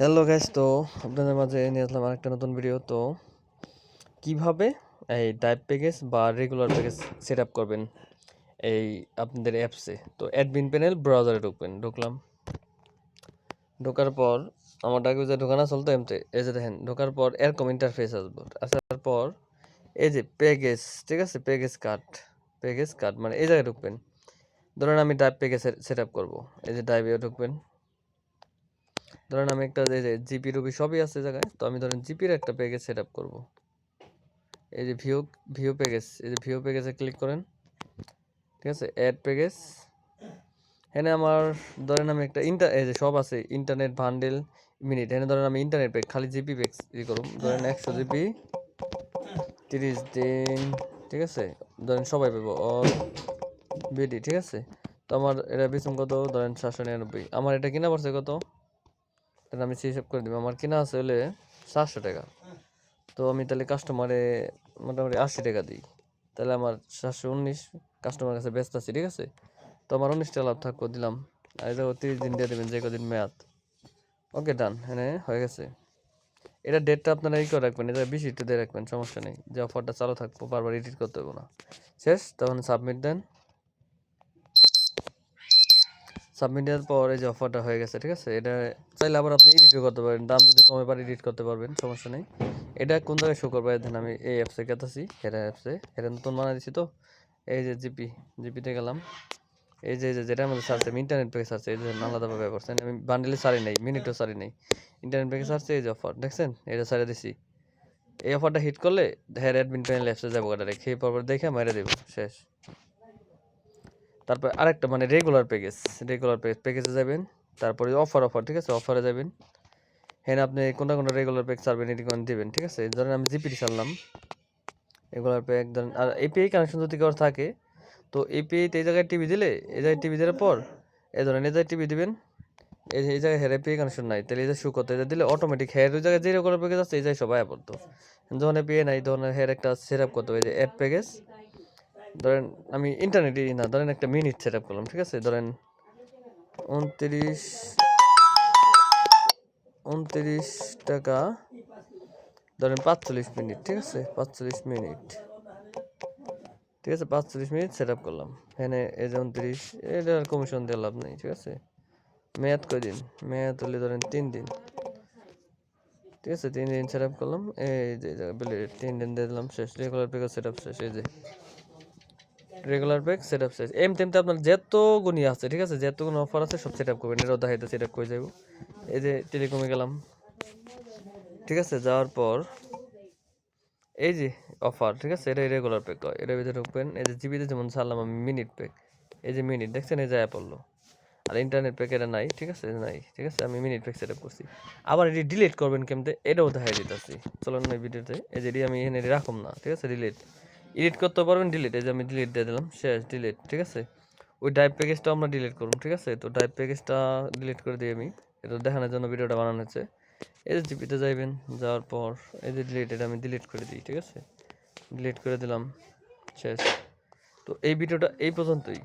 Hello guys তো আপনাদের মাঝে নিয়ে আসলাম আরেকটা নতুন ভিডিও তো কীভাবে এই টাইপ প্যাকেজ বা রেগুলার প্যাকেজ সেট আপ করবেন এই আপনাদের অ্যাপসে তো অ্যাডমিন প্যানেল ব্রাউজারে ঢুকবেন, ঢুকলাম। ঢোকার পর, আমার ডাকে যে ঢোকানো চলতো এমতে, এই যে দেখেন, ঢোকার পর এরকম ইন্টারফেস আসবে। আসার পর, এই যে প্যাকেজ ঠিক আছে? প্যাকেজ কার্ড প্যাকেজ কার্ড মানে এই জায়গায় ঢুকবেন। ধরেন আমি টাইপ প্যাকেজ সেট আপ করব। এই যে টাইপে ঢুকবেন। ধরেন আমি একটা যে জিপি রুবি সবই আছে জায়গায়, তো আমি ধরেন জিপির একটা প্যাকেজ সেট আপ করব। এই যে ভিও ভিউ প্যাকেজ এই যে ভিউ প্যাকেজে ক্লিক করেন, ঠিক আছে? অ্যাড প্যাকেজ এখানে আমার ধরেন আমি একটা ইন্টার এই যে সব আছে ইন্টারনেট ভান্ডেল মিনিট এখানে ধরেন আমি ইন্টারনেট প্যাক খালি জিপি প্যাক ই করুন ধরেন একশো জিবি তিরিশ দিন, ঠিক আছে? ধরেন সবাই পাবো অল বিডি ঠিক আছে? তো আমার এটা বেতন কত? ধরেন সাতশো নিরানব্বই। আমার এটা কিনা পড়ছে কত? তাহলে আমি সেই হিসাব করে দিব। আমার কিনা আছে হলে সাতশো টাকা। তো আমি তাহলে কাস্টমারে মোটামুটি আশি টাকা দিই। তাহলে আমার সাতশো উনিশ কাস্টমার কাছে ব্যস্ত আছি, ঠিক আছে? তো আমার উনিশটা লাভ থাকব, দিলাম। আর এটা তিরিশ দিন দিয়ে দেবেন, যে কদিন মেয়াদ। ওকে ডান হ্যাঁ হয়ে গেছে। এটা ডেটটা আপনারা ই করে রাখবেন, এটা বেশি একটু দিয়ে রাখবেন, সমস্যা নেই। যে অফারটা চালু থাকব, বারবার এডিট করতে হবে না। শেষ, তখন সাবমিট দেন। সাবমিট দেওয়ার পর এই যে অফারটা হয়ে গেছে, ঠিক আছে? এটা চাইলে আবার আপনি এডিটও করতে পারেন। দাম যদি কমে পারে এডিট করতে পারবেন, সমস্যা নেই। এটা কোন জায়গায় শো করবে? দেখেন আমি এই অ্যাপসে গেতেছি, হেরা অ্যাপসে হেরা নতুন বানাই দিছি তো। এই যে জিপি, জিপিতে গেলাম। এই যে যেটা আমাদের সার্চ আমি ইন্টারনেট প্যাকে সার্চ এই যে আলাদাভাবে করছেন আমি বান্ডেলে সারি নেই মিনিটও সারি নেই। ইন্টারনেট প্যাকে সার্চে এই যে অফার দেখছেন? এটা সারে দিছি। এই অফারটা হিট করলে হেয়ার অ্যাডমিন প্যানেল অ্যাপসে যাব গাড়ি খেয়ে পর দেখে মেরে দেবো, শেষ। তারপর আরেকটা মানে রেগুলার প্যাকেজ রেগুলার প্যাকেজ প্যাকেজে যাবেন, তারপরে অফার অফার ঠিক আছে? অফারে যাবেন। হ্যাঁ আপনি কোনটা কোনটা রেগুলার প্যাক সার্ভেন এটি কোন দেবেন, ঠিক আছে? ধরেন আমি জিপিটি সারলাম রেগুলার প্যাক ধরেন, আর এপিআই কানেকশন যদি কারোর থাকে, তো এপিআইতে এই জায়গায় টিভি দিলে, এই জায়গায় টিভি দেওয়ার পর, এই ধরেন, এই জায়গায় টিভি দিবেন, এই এই জায়গায় হেয়ার এপিআই কানেকশন নাই, তাহলে এই যে শু করতে দিলে অটোমেটিক হেয়ার ওই জায়গায় যে রেগুলার প্যাকেজ আছে, এই জায়গায় সবাই পড়তো যখন এপিআই নাই তখন হেয়ার একটা সেট আপ করতে হবে যে অ্যাড প্যাকেজ ধরেন আমি ইন্টারনেটই না, ধরেন একটা মিনিট সেট আপ করলাম, ঠিক আছে? ধরেন উনত্রিশ উনত্রিশ টাকা, ধরেন পাঁচচল্লিশ মিনিট ঠিক আছে? পাঁচচল্লিশ মিনিট ঠিক আছে? পাঁচচল্লিশ মিনিট সেট আপ করলাম। এখানে এই যে উনত্রিশ এটা কমিশন দিয়ে লাভ নেই, ঠিক আছে? মেয়াদ কয়দিন মেয়াদ হলে ধরেন তিন দিন, ঠিক আছে? তিন দিন সেট আপ করলাম। এই যে তিন দিন দিয়ে দিলাম, শেষ। রেগুলার পেকে সেট আপ শেষ, এই যে। রেগুলার প্যাক সেট আপ শেষ এম তেমতে আপনার যত গুণই আছে, ঠিক আছে? যত কোনো অফার আছে, সব সেট আপ করবেন। এটাও দেখাইতে সেট আপ করে যাব এই যে টেলিকমে গেলাম। ঠিক আছে? যাওয়ার পর এই যে অফার ঠিক আছে? এটা রেগুলার প্যাক হয়। এটার ভিতরে ঢুকবেন। এই যে জিবিতে যেমন ছাড়লাম আমি মিনিট প্যাক এই যে মিনিট দেখছেন? এই যায় পড়ল আর ইন্টারনেট প্যাক এটা নাই, ঠিক আছে? নাই, ঠিক আছে? আমি মিনিট প্যাক সেট আপ করছি। আবার এটি ডিলিট করবেন কেমতে? এটাও দেখাই দিতেছি। চলুন এই ভিডিওতে এই যে আমি এখানে রাখুম না, ঠিক আছে? ডিলিট এডিট করতে পারবেন ডিলিট এই যে আমি ডিলিট দিয়ে দিলাম, শেষ ডিলিট ঠিক আছে? ওই ডাইভ প্যাকেজটা আমরা ডিলিট করব, ঠিক আছে? তো ডাইভ প্যাকেজটা ডিলিট করে দিই আমি, এটা দেখানোর জন্য ভিডিওটা বানানো হচ্ছে এই যে জিপিতে যাইবেন, যাওয়ার পর এই যে ডিলিট এটা আমি ডিলিট করে দিই, ঠিক আছে? ডিলিট করে দিলাম, শেষ। তো এই ভিডিওটা এই পর্যন্তই।